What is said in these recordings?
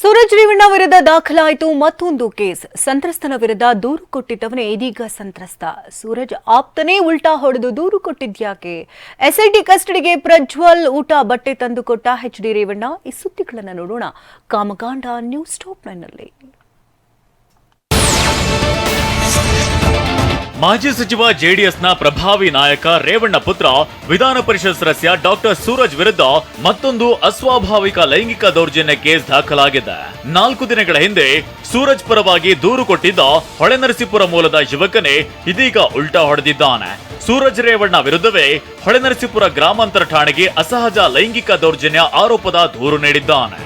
ಸೂರಜ್ ರೇವಣ್ಣ ವಿರುದ್ಧ ದಾಖಲಾಯಿತು ಮತ್ತೊಂದು ಕೇಸ್. ಸಂತ್ರಸ್ತನ ವಿರುದ್ಧ ದೂರು ಕೊಟ್ಟಿದ್ದವನೇ ಇದೀಗ ಸಂತ್ರಸ್ತ. ಸೂರಜ್ ಆಪ್ತನೇ ಉಲ್ಟಾ ಹೊಡೆದು ದೂರು ಕೊಟ್ಟಿದ್ಯಾಕೆ? ಎಸ್ಐಟಿ ಕಸ್ಟಡಿಗೆ ಪ್ರಜ್ವಲ್ ಊಟ ಬಟ್ಟೆ ತಂದುಕೊಟ್ಟ ಎಚ್ ಡಿ ರೇವಣ್ಣ. ಈ ಸುದ್ದಿಗಳನ್ನು ನೋಡೋಣ. ಕಾಮಕಾಂಡ ನ್ಯೂಸ್ ಟಾಪ್ನಲ್ಲಿ ಮಾಜಿ ಸಚಿವ ಜೆಡಿಎಸ್ನ ಪ್ರಭಾವಿ ನಾಯಕ ರೇವಣ್ಣ ಪುತ್ರ, ವಿಧಾನ ಪರಿಷತ್ ಸದಸ್ಯ ಡಾಕ್ಟರ್ ಸೂರಜ್ ವಿರುದ್ಧ ಮತ್ತೊಂದು ಅಸ್ವಾಭಾವಿಕ ಲೈಂಗಿಕ ದೌರ್ಜನ್ಯ ಕೇಸ್ ದಾಖಲಾಗಿದೆ. ನಾಲ್ಕು ದಿನಗಳ ಹಿಂದೆ ಸೂರಜ್ ಪರವಾಗಿ ದೂರು ಕೊಟ್ಟಿದ್ದ ಹೊಳೆನರಸೀಪುರ ಮೂಲದ ಯುವಕನೇ ಇದೀಗ ಉಲ್ಟಾ ಹೊಡೆದಿದ್ದಾನೆ. ಸೂರಜ್ ರೇವಣ್ಣ ವಿರುದ್ಧವೇ ಹೊಳೆನರಸೀಪುರ ಗ್ರಾಮಾಂತರ ಠಾಣೆಗೆ ಅಸಹಜ ಲೈಂಗಿಕ ದೌರ್ಜನ್ಯ ಆರೋಪದ ದೂರು ನೀಡಿದ್ದಾನೆ.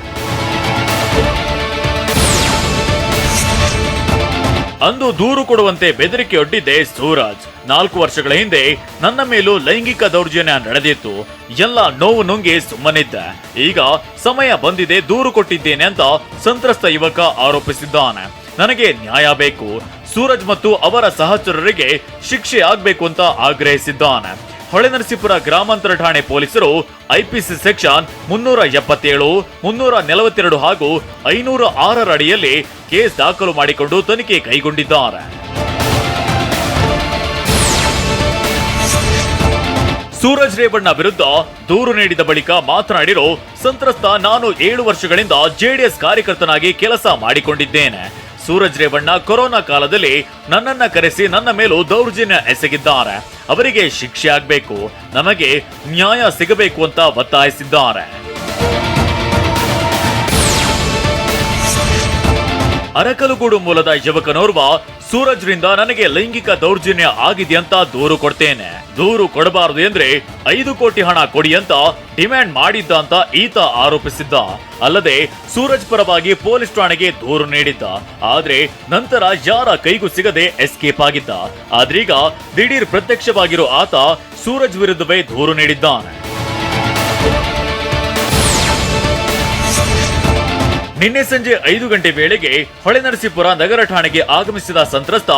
ಅಂದು ದೂರು ಕೊಡುವಂತೆ ಬೆದರಿಕೆಯೊಡ್ಡಿದ್ದೆ ಸೂರಜ್. ನಾಲ್ಕು ವರ್ಷಗಳ ಹಿಂದೆ ನನ್ನ ಮೇಲೂ ಲೈಂಗಿಕ ದೌರ್ಜನ್ಯ ನಡೆದಿತ್ತು. ಎಲ್ಲ ನೋವು ನುಂಗಿ ಸುಮ್ಮನಿದ್ದೆ. ಈಗ ಸಮಯ ಬಂದಿದೆ ದೂರು ಕೊಟ್ಟಿದ್ದೇನೆ ಅಂತ ಸಂತ್ರಸ್ತ ಯುವಕ ಆರೋಪಿಸಿದ್ದಾನೆ. ನನಗೆ ನ್ಯಾಯ ಬೇಕು. ಸೂರಜ್ ಮತ್ತು ಅವರ ಸಹಚರರಿಗೆ ಶಿಕ್ಷೆ ಆಗ್ಬೇಕು ಅಂತ ಆಗ್ರಹಿಸಿದ್ದಾನೆ. ಹೊಳೆನರಸೀಪುರ ಗ್ರಾಮಾಂತರ ಠಾಣೆ ಪೊಲೀಸರು ಐಪಿಸಿ ಸೆಕ್ಷನ್ ಮುನ್ನೂರ ಎಪ್ಪತ್ತೇಳು, ಮುನ್ನೂರ ನಲವತ್ತೆರಡು ಹಾಗೂ ಐನೂರ ಆರರ ಅಡಿಯಲ್ಲಿ ಕೇಸ್ ದಾಖಲು ಮಾಡಿಕೊಂಡು ತನಿಖೆ ಕೈಗೊಂಡಿದ್ದಾರೆ. ಸೂರಜ್ ರೇವಣ್ಣ ವಿರುದ್ಧ ದೂರು ನೀಡಿದ ಬಳಿಕ ಮಾತನಾಡಿರೋ ಸಂತ್ರಸ್ತ ನಾನು ಏಳು ವರ್ಷಗಳಿಂದ ಜೆಡಿಎಸ್ ಕಾರ್ಯಕರ್ತನಾಗಿ ಕೆಲಸ ಮಾಡಿಕೊಂಡಿದ್ದೇನೆ. ಸೂರಜ್ ರೇವಣ್ಣ ಕೊರೋನಾ ಕಾಲದಲ್ಲಿ ನನ್ನನ್ನ ಕರೆಸಿ ನನ್ನ ಮೇಲೂ ದೌರ್ಜನ್ಯ ಎಸಗಿದ್ದಾರೆ. ಅವರಿಗೆ ಶಿಕ್ಷೆ ಆಗ್ಬೇಕು. ನಮಗೆ ನ್ಯಾಯ ಸಿಗಬೇಕು ಅಂತ ಒತ್ತಾಯಿಸಿದ್ದಾರೆ. ಅರಕಲಗೂಡು ಮೂಲದ ಯುವಕನೋರ್ವ ಸೂರಜ್ರಿಂದ ನನಗೆ ಲೈಂಗಿಕ ದೌರ್ಜನ್ಯ ಆಗಿದೆ ಅಂತ ದೂರು ಕೊಡ್ತೇನೆ. ದೂರು ಕೊಡಬಾರದು ಎಂದ್ರೆ ಐದು ಕೋಟಿ ಹಣ ಕೊಡಿ ಅಂತ ಡಿಮ್ಯಾಂಡ್ ಮಾಡಿದ್ದ ಅಂತ ಈತ ಆರೋಪಿಸಿದ್ದ. ಅಲ್ಲದೆ ಸೂರಜ್ ಪರವಾಗಿ ಪೊಲೀಸ್ ಠಾಣೆಗೆ ದೂರು ನೀಡಿದ್ದ. ಆದ್ರೆ ನಂತರ ಯಾರ ಕೈಗೂ ಸಿಗದೆ ಎಸ್ಕೇಪ್ ಆಗಿದ್ದ. ಆದ್ರೀಗ ದಿಢೀರ್ ಪ್ರತ್ಯಕ್ಷವಾಗಿರೋ ಆತ ಸೂರಜ್ ವಿರುದ್ಧವೇ ದೂರು ನೀಡಿದ್ದಾನೆ. ನಿನ್ನೆ ಸಂಜೆ ಐದು ಗಂಟೆ ವೇಳೆಗೆ ಹೊಳೆನರಸೀಪುರ ನಗರ ಠಾಣೆಗೆ ಆಗಮಿಸಿದ ಸಂತ್ರಸ್ತ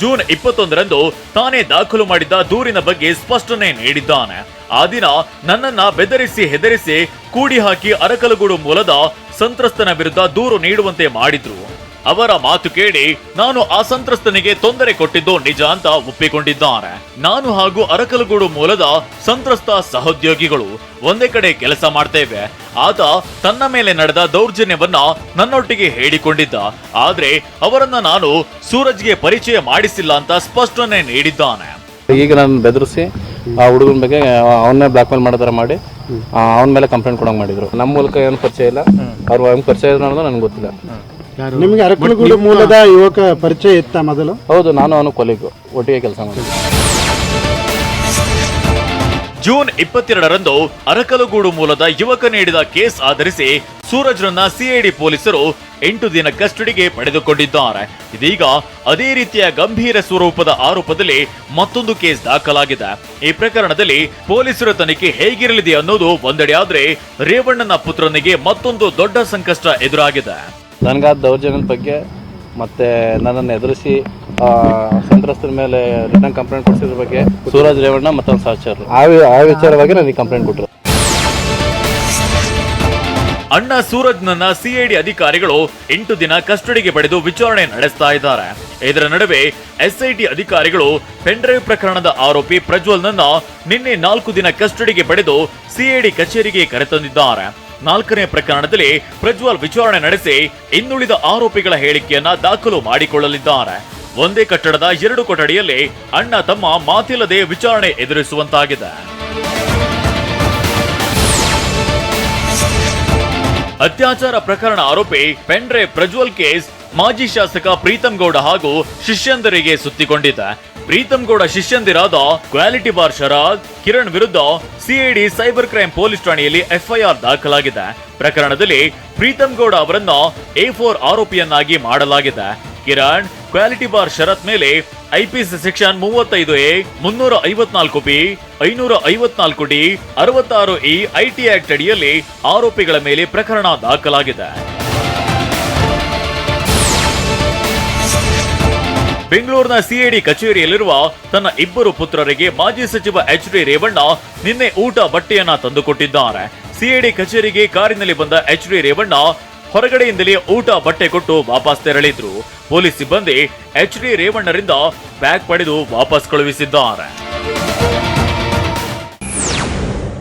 ಜೂನ್ ಇಪ್ಪತ್ತೊಂದರಂದು ತಾನೇ ದಾಖಲು ಮಾಡಿದ್ದ ದೂರಿನ ಬಗ್ಗೆ ಸ್ಪಷ್ಟನೆ ನೀಡಿದ್ದಾನೆ. ಆ ದಿನ ನನ್ನನ್ನ ಬೆದರಿಸಿ ಹೆದರಿಸಿ ಕೂಡಿ ಹಾಕಿ ಅರಕಲಗೂಡು ಮೂಲದ ಸಂತ್ರಸ್ತನ ವಿರುದ್ಧ ದೂರು ನೀಡುವಂತೆ ಮಾಡಿದ್ರು. ಅವರ ಮಾತು ಕೇಳಿ ನಾನು ಆ ಸಂತ್ರಸ್ತನಿಗೆ ತೊಂದರೆ ಕೊಟ್ಟಿದ್ದು ನಿಜ ಅಂತ ಒಪ್ಪಿಕೊಂಡಿದ್ದಾರೆ. ನಾನು ಹಾಗೂ ಅರಕಲಗೂಡು ಮೂಲದ ಸಂತ್ರಸ್ತ ಸಹೋದ್ಯೋಗಿಗಳು ಒಂದೇ ಕಡೆ ಕೆಲಸ ಮಾಡ್ತೇವೆ. ಆತ ತನ್ನ ಮೇಲೆ ನಡೆದ ದೌರ್ಜನ್ಯವನ್ನ ನನ್ನೊಟ್ಟಿಗೆ ಹೇಳಿಕೊಂಡಿದ್ದ. ಆದ್ರೆ ಅವರನ್ನ ನಾನು ಸೂರಜ್ಗೆ ಪರಿಚಯ ಮಾಡಿಸಿಲ್ಲ ಅಂತ ಸ್ಪಷ್ಟನೆ ನೀಡಿದ್ದಾನೆ. ಈಗ ನಾನು ಬೆದರಿಸಿ ಆ ಹುಡುಗನ ಬಗ್ಗೆ ಅವನ್ನೇ ಬ್ಲಾಕ್ ಮೇಲ್ ಮಾಡೋ ಮಾಡಿ ಅವನ ಮೇಲೆ ಕಂಪ್ಲೇಂಟ್ ಕೊಡಂಗ್ ಮಾಡಿದ್ರು. ನಮ್ಮ ಮೂಲಕ ಏನು ಪರಿಚಯ ಇಲ್ಲ. ಅವ್ರು ಹೆಂಗ್ ಪರಿಚಯ ಇದ್ರು ಅನ್ನೋದು ನನಗೆ ಗೊತ್ತಿಲ್ಲ. ನಿಮಗೆ ಅರಕಲಗೂಡು ಮೂಲದ ಯುವಕ ಪರಿಚಯ ಇತ್ತ ಮೊದಲು? ಹೌದು ನಾನು ಅವನು ಕೊಲಿಗು ಒಟ್ಟಿಗೆ ಕೆಲಸ ಮಾಡಿದ್ದೆ. ಜೂನ್ ಇಪ್ಪತ್ತೆರಡರಂದು ಅರಕಲಗೂಡು ಮೂಲದ ಯುವಕ ನೀಡಿದ ಕೇಸ್ ಆಧರಿಸಿ ಸೂರಜ್ರನ್ನ ಸಿಐಡಿ ಪೊಲೀಸರು ಎಂಟು ದಿನ ಕಸ್ಟಡಿಗೆ ಪಡೆದುಕೊಂಡಿದ್ದಾರೆ. ಇದೀಗ ಅದೇ ರೀತಿಯ ಗಂಭೀರ ಸ್ವರೂಪದ ಆರೋಪದಲ್ಲಿ ಮತ್ತೊಂದು ಕೇಸ್ ದಾಖಲಾಗಿದೆ. ಈ ಪ್ರಕರಣದಲ್ಲಿ ಪೊಲೀಸರ ತನಿಖೆ ಹೇಗಿರಲಿದೆ ಅನ್ನೋದು ಒಂದೆಡೆ ಆದ್ರೆ ರೇವಣ್ಣನ ಪುತ್ರನಿಗೆ ಮತ್ತೊಂದು ದೊಡ್ಡ ಸಂಕಷ್ಟ ಎದುರಾಗಿದೆ. ನನಗಾದ ದೌರ್ಜನ್ಯದ ಬಗ್ಗೆ ಮತ್ತೆ ನನ್ನನ್ನು ಎದುರಿಸಿ ಸಂತ್ರಸ್ತರ ಮೇಲೆ ರಿಟರ್ನ್ ಕಂಪ್ಲೇಂಟ್ ಕೊಡಿಸಿದ್ರ ಬಗ್ಗೆ ಸೂರಜ್ ರೇವಣ್ಣ ಮತ್ತೊಂದು ಸಹಚರರು ಆ ವಿ- ಆ ವಿಚಾರವಾಗಿ ನನಗೆ ಕಂಪ್ಲೇಂಟ್ ಕೊಟ್ಟರು ಅಣ್ಣ ಸೂರಜ್ ನನ್ನ ಸಿಐಡಿ ಅಧಿಕಾರಿಗಳು ಎಂಟು ದಿನ ಕಸ್ಟಡಿಗೆ ಪಡೆದು ವಿಚಾರಣೆ ನಡೆಸ್ತಾ ಇದ್ದಾರೆ. ಇದರ ನಡುವೆ ಎಸ್ಐಟಿ ಅಧಿಕಾರಿಗಳು ಪೆನ್ಡ್ರೈವ್ ಪ್ರಕರಣದ ಆರೋಪಿ ಪ್ರಜ್ವಲ್ನನ್ನ ನಿನ್ನೆ ನಾಲ್ಕು ದಿನ ಕಸ್ಟಡಿಗೆ ಪಡೆದು ಸಿಐಡಿ ಕಚೇರಿಗೆ ಕರೆತಂದಿದ್ದಾರೆ. ನಾಲ್ಕನೇ ಪ್ರಕರಣದಲ್ಲಿ ಪ್ರಜ್ವಲ್ ವಿಚಾರಣೆ ನಡೆಸಿ ಇನ್ನುಳಿದ ಆರೋಪಿಗಳ ಹೇಳಿಕೆಯನ್ನ ದಾಖಲು ಮಾಡಿಕೊಳ್ಳಲಿದ್ದಾರೆ. ಒಂದೇ ಕಟ್ಟಡದ ಎರಡು ಕೊಠಡಿಯಲ್ಲಿ ಅಣ್ಣ ತಮ್ಮ ಮಾತಿಲ್ಲದೆ ವಿಚಾರಣೆ ಎದುರಿಸುವಂತಾಗಿದೆ. ಅತ್ಯಾಚಾರ ಪ್ರಕರಣ ಆರೋಪಿ ಪೆಂಡ್ರೆ ಪ್ರಜ್ವಲ್ ಕೇಸ್ ಮಾಜಿ ಶಾಸಕ ಪ್ರೀತಂ ಗೌಡ ಹಾಗೂ ಶಿಷ್ಯಂದರಿಗೆ ಸುತ್ತಿಕೊಂಡಿದೆ ಪ್ರೀತಂ ಗೌಡ ಶಿಷ್ಯಂದಿರಾದ ಕ್ವಾಲಿಟಿ ಬಾರ್ ಶರಾದ್ ಕಿರಣ್ ವಿರುದ್ಧ ಸಿಐಡಿ ಸೈಬರ್ ಕ್ರೈಮ್ ಪೊಲೀಸ್ ಠಾಣೆಯಲ್ಲಿ ಎಫ್ಐಆರ್ ದಾಖಲಾಗಿದೆ. ಪ್ರಕರಣದಲ್ಲಿ ಪ್ರೀತಂ ಗೌಡ ಅವರನ್ನು ಎ ಫೋರ್ ಆರೋಪಿಯನ್ನಾಗಿ ಮಾಡಲಾಗಿದೆ. ಕಿರಣ್, ಕ್ವಾಲಿಟಿ ಬಾರ್ ಶರತ್ ಮೇಲೆ ಐಪಿಸಿ ಸೆಕ್ಷನ್ ಮೂವತ್ತೈದು ಎ, ಮುನ್ನೂರ ಐವತ್ನಾಲ್ಕು ಬಿ, ಐನೂರ ಐವತ್ನಾಲ್ಕು ಡಿ, ಅರವತ್ತಾರು ಇ ಐಟಿ ಆಕ್ಟ್ ಅಡಿಯಲ್ಲಿ ಆರೋಪಿಗಳ ಮೇಲೆ ಪ್ರಕರಣ ದಾಖಲಾಗಿದೆ. ಬೆಂಗಳೂರಿನ ಸಿಐಡಿ ಕಚೇರಿಯಲ್ಲಿರುವ ತನ್ನ ಇಬ್ಬರು ಪುತ್ರರಿಗೆ ಮಾಜಿ ಸಚಿವ ಎಚ್ ಡಿ ರೇವಣ್ಣ ನಿನ್ನೆ ಊಟ ಬಟ್ಟೆಯನ್ನ ತಂದುಕೊಟ್ಟಿದ್ದಾರೆ. ಸಿಐಡಿ ಕಚೇರಿಗೆ ಕಾರಿನಲ್ಲಿ ಬಂದ ಎಚ್ ಡಿ ರೇವಣ್ಣ ಹೊರಗಡೆಯಿಂದಲೇ ಊಟ ಬಟ್ಟೆ ಕೊಟ್ಟು ವಾಪಸ್ ತೆರಳಿದ್ರು. ಪೊಲೀಸ್ ಸಿಬ್ಬಂದಿ ಎಚ್ ಡಿ ರೇವಣ್ಣರಿಂದ ಬ್ಯಾಗ್ ಪಡೆದು ವಾಪಸ್ ಕಳುಹಿಸಿದ್ದಾರೆ.